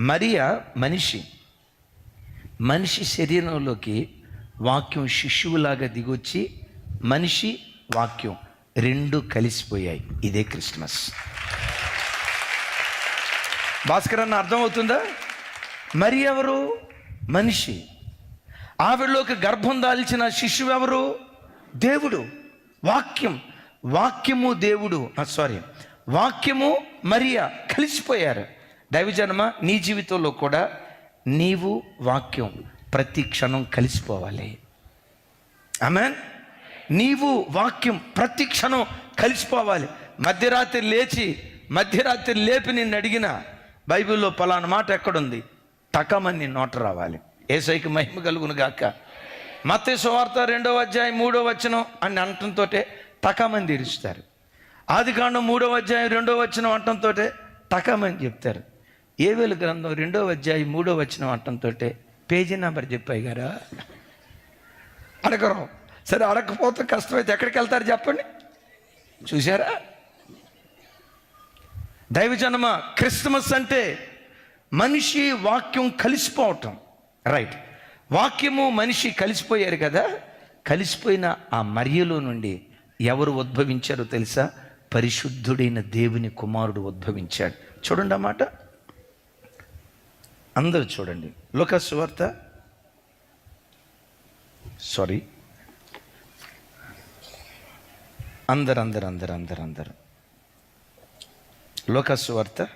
మరియా మనిషి. మనిషి శరీరంలోకి వాక్యం శిశువులాగా దిగొచ్చి మనిషి వాక్యం రెండు కలిసిపోయాయి. ఇదే క్రిస్మస్. భాస్కర్ అన్న అర్థమవుతుందా? మరి ఎవరు? మనిషి. ఆవిడలోకి గర్భం దాల్చిన శిశువు ఎవరు? దేవుడు. వాక్యం. వాక్యము దేవుడు. సారీ. వాక్యము మరియా కలిసిపోయారు. దైవజనమ నీ జీవితంలో కూడా నీవు వాక్యం ప్రతి క్షణం కలిసిపోవాలి. ఆమెన్? నీవు వాక్యం ప్రతి క్షణం కలిసిపోవాలి. మధ్యరాత్రి లేచి మధ్యరాత్రి లేపి నిన్ను అడిగిన బైబిల్లో పలానా మాట ఎక్కడుంది? తకమని నోట రావాలి. ఏసైకి మహిమ కలుగును గాక. మత్తే సువార్త రెండవ అధ్యాయం మూడో వచనం అని అనటంతో తకమని తీరుస్తారు. ఆది కాండం మూడవ అధ్యాయం రెండవ వచనం అనటంతో తకమని చెప్తారు. ఏవేలు గ్రంథం రెండో అధ్యాయం మూడో వచ్చిన అంటంతో పేజీ నెంబర్ చెప్పాయి గారా? అడగరు. సరే అడగకపోతే కష్టమైతే ఎక్కడికి వెళ్తారు చెప్పండి. చూసారా దైవజనమ క్రిస్మస్ అంటే మనిషి వాక్యం కలిసిపోవటం. రైట్ వాక్యము మనిషి కలిసిపోయారు కదా? కలిసిపోయిన ఆ మర్యలో నుండి ఎవరు ఉద్భవించారో తెలుసా? పరిశుద్ధుడైన దేవుని కుమారుడు ఉద్భవించాడు. చూడండి అన్నమాట అందరూ చూడండి. లోకస్ వార్త. సారీ అందరు అందరు అందరు అందరు అందరు. లోకస్ వార్త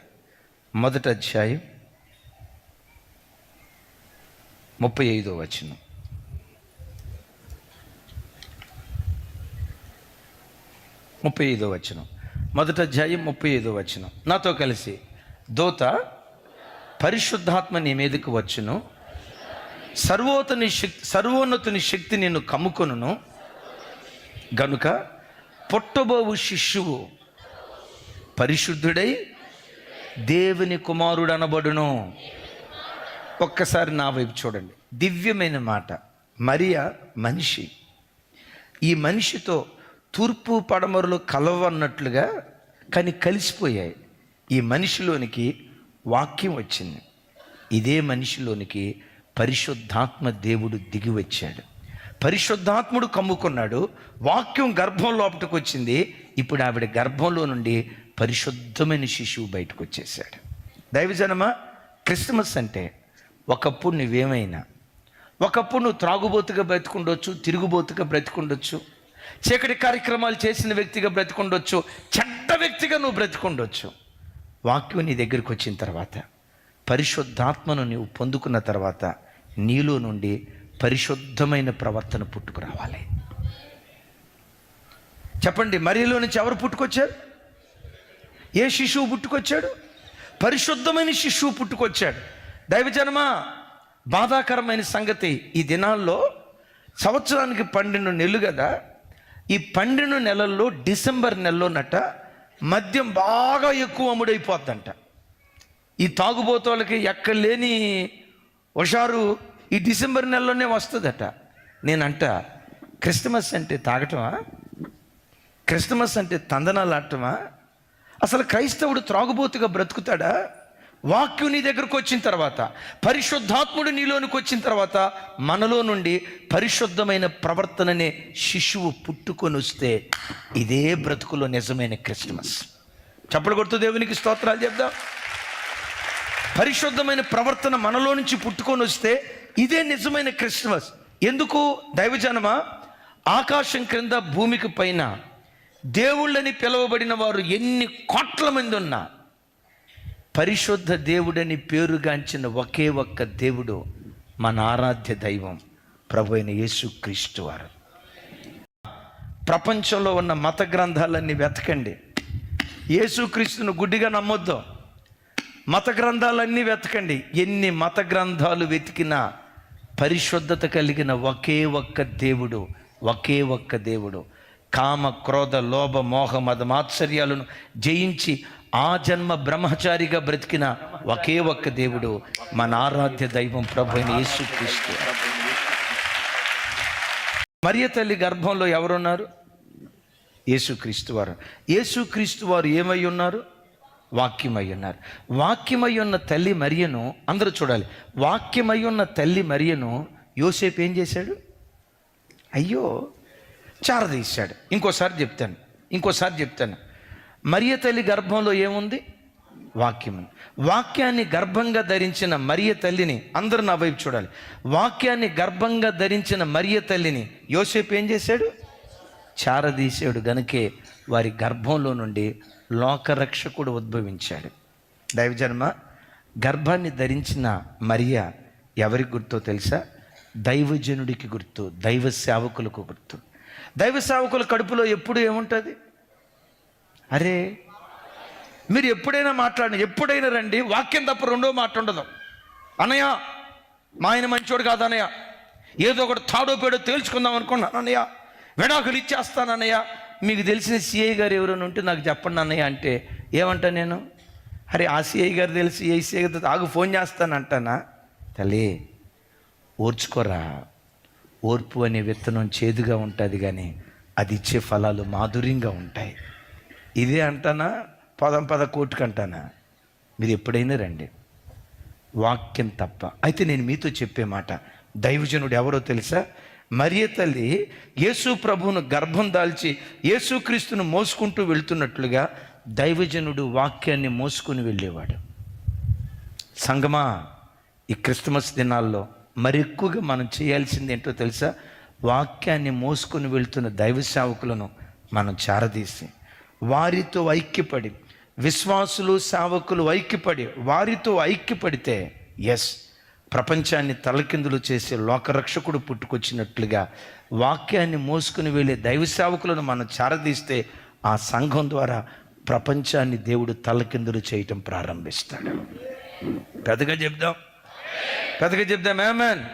మొదటి అధ్యాయం ముప్పై ఐదో వచనం. ముప్పై ఐదో వచనం. మొదటి అధ్యాయం ముప్పై ఐదో వచనం. నాతో కలిసి దోత పరిశుద్ధాత్మ నీ మీదకు వచ్చును. సర్వోతని శక్తి సర్వోన్నతుని శక్తి నేను కమ్ముకొనును. గనుక పుట్టబోవు శిష్యువు పరిశుద్ధుడై దేవుని కుమారుడు అనబడును ఒక్కసారి నా వైపు చూడండి. దివ్యమైన మాట. మరియా మనిషి. ఈ మనిషితో తూర్పు పడమరలు కలవన్నట్లుగా కానీ కలిసిపోయాయి. ఈ మనిషిలోనికి వాక్యం వచ్చింది. ఇదే మనిషిలోనికి పరిశుద్ధాత్మ దేవుడు దిగి వచ్చాడు. పరిశుద్ధాత్ముడు కమ్ముకున్నాడు. వాక్యం గర్భం లోపలికి వచ్చింది. ఇప్పుడు ఆవిడ గర్భంలో నుండి పరిశుద్ధమైన శిశువు బయటకు వచ్చేసాడు దైవజనమ క్రిస్మస్ అంటే ఒకప్పుడు నువ్వేమైనా ఒకప్పుడు నువ్వు త్రాగుబోతుగా బ్రతికుండొచ్చు తిరుగుబోతుగా బ్రతికుండొచ్చు చీకటి కార్యక్రమాలు చేసిన వ్యక్తిగా బ్రతికుండొచ్చు చెడ్డ వ్యక్తిగా నువ్వు బ్రతికుండొచ్చు. వాక్యం నీ దగ్గరికి వచ్చిన తర్వాత పరిశుద్ధాత్మను నీవు పొందుకున్న తర్వాత నీలో నుండి పరిశుద్ధమైన ప్రవర్తన పుట్టుకురావాలి చెప్పండి మరిలో నుంచి ఎవరు పుట్టుకొచ్చారు? ఏ శిశువు పుట్టుకొచ్చాడు? పరిశుద్ధమైన శిశువు పుట్టుకొచ్చాడు. దైవజనమ బాధాకరమైన సంగతి ఈ దినాల్లో సంవత్సరానికి పన్నెండు నెలలు కదా. ఈ పన్నెండు నెలల్లో డిసెంబర్ నెలలోనట మద్యం బాగా ఎక్కువ అమ్ముడైపోద్దంట. ఈ తాగుబోతోళ్ళకి ఎక్కడ లేని హుషారు ఈ డిసెంబర్ నెలలోనే వస్తుందట. నేనంట క్రిస్మస్ అంటే తాగటమా? క్రిస్మస్ అంటే తందనాలు ఆడటమా? అసలు క్రైస్తవుడు త్రాగుబోతుగా బ్రతుకుతాడా? వాక్యం నీ దగ్గరకు వచ్చిన తర్వాత పరిశుద్ధాత్ముడు నీలోనికి వచ్చిన తర్వాత మనలో నుండి పరిశుద్ధమైన ప్రవర్తననే శిశువు పుట్టుకొని వస్తే ఇదే బ్రతుకులో నిజమైన క్రిస్మస్. చప్పలు కొడుతూ దేవునికి స్తోత్రాలు చెప్దాం. పరిశుద్ధమైన ప్రవర్తన మనలో నుంచి పుట్టుకొని వస్తే ఇదే నిజమైన క్రిస్మస్. ఎందుకు? దైవజనమా ఆకాశం క్రింద భూమికి పైన దేవుళ్ళని పిలువబడిన వారు ఎన్ని కోట్ల మంది ఉన్నా పరిశుద్ధ దేవుడని పేరుగాంచిన ఒకే ఒక్క దేవుడు మన ఆరాధ్య దైవం ప్రభు అయిన యేసుక్రీస్తు వారు. ప్రపంచంలో ఉన్న మత గ్రంథాలన్నీ వెతకండి. యేసుక్రీస్తును గుడ్డిగా నమ్మొద్దు. మత గ్రంథాలన్నీ వెతకండి. ఎన్ని మత గ్రంథాలు వెతికినా పరిశుద్ధత కలిగిన ఒకే ఒక్క దేవుడు ఒకే ఒక్క దేవుడు. కామ క్రోధ లోభ మోహ మద మాత్సర్యాలను జయించి ఆ జన్మ బ్రహ్మచారిగా బ్రతికిన ఒకే ఒక్క దేవుడు మన ఆరాధ్య దైవం ప్రభు యేసుక్రీస్తు మరియ తల్లి గర్భంలో ఎవరున్నారు? యేసుక్రీస్తు వారు. యేసుక్రీస్తు వారు ఏమై ఉన్నారు? వాక్యమై ఉన్నారు. వాక్యమై ఉన్న తల్లి మరియను అందరూ చూడాలి. వాక్యమై ఉన్న తల్లి మరియను యోసేపు ఏం చేశాడు? అయ్యో చారదీశాడు. ఇంకోసారి చెప్తాను. ఇంకోసారి చెప్తాను. మరియ తల్లి గర్భంలో ఏముంది? వాక్యం వాక్యాన్ని గర్భంగా ధరించిన మరియ తల్లిని అందరూ నా వైపు చూడాలి. వాక్యాన్ని గర్భంగా ధరించిన మరియ తల్లిని యోసేపు ఏం చేశాడు? చారదీశాడు గనుకే వారి గర్భంలో నుండి లోకరక్షకుడు ఉద్భవించాడు. దైవజన్మ గర్భాన్ని ధరించిన మరియ ఎవరి గుర్తో తెలుసా? దైవజనుడికి గుర్తు దైవ సేవకులకు గుర్తు. దైవ సేవకుల కడుపులో ఎప్పుడు ఏముంటుంది? అరే మీరు ఎప్పుడైనా మాట్లాడిన ఎప్పుడైనా రండి వాక్యం తప్ప రెండో మాట ఉండదు. అన్నయ్య మా ఆయన మంచోడు కాదు అన్నయ్య. ఏదో ఒకటి తాడో పేడో తేల్చుకుందాం అనుకున్నాను అన్నయ్య. విడాకులు ఇచ్చేస్తాను అన్నయ్య. మీకు తెలిసిన సిఐ గారు ఎవరైనా ఉంటే నాకు చెప్పండి అన్నయ్య అంటే ఏమంటా నేను? అరే ఆ సిఐ గారు తెలిసి ఏ సిఐ గారు ఆగు ఫోన్ చేస్తాను అంటానా? తల్లి ఓర్చుకోరా. ఓర్పు అనే విత్తనం చేదుగా ఉంటుంది కానీ అది ఇచ్చే ఫలాలు మాధుర్యంగా ఉంటాయి. ఇదే అంటానా? పదం పద కోటుకు అంటానా మీరు ఎప్పుడైనా రండి. వాక్యం తప్ప. అయితే నేను మీతో చెప్పే మాట దైవజనుడు ఎవరో తెలుసా? మరియ తల్లి యేసు ప్రభువును గర్భం దాల్చి యేసుక్రీస్తును మోసుకుంటూ వెళ్తున్నట్లుగా దైవజనుడు వాక్యాన్ని మోసుకుని వెళ్ళేవాడు. సంగమా ఈ క్రిస్మస్ దినాల్లో మరి ఎక్కువగా మనం చేయాల్సింది ఏంటో తెలుసా? వాక్యాన్ని మోసుకొని వెళ్తున్న దైవ సేవకులను మనం చారదీసి వారితో ఐక్యపడి విశ్వాసులు సేవకులు ఐక్యపడి వారితో ఐక్యపడితే ఎస్ ప్రపంచాన్ని తలకిందులు చేసే లోకరక్షకుడు పుట్టుకొచ్చినట్లుగా వాక్యాన్ని మోసుకుని వెళ్ళే దైవ సేవకులను మనం చారదీస్తే ఆ సంఘం ద్వారా ప్రపంచాన్ని దేవుడు తలకిందులు చేయటం ప్రారంభిస్తాడు. పెద్దగా చెప్దాం. పెద్దగా చెప్దాం. ఏమన్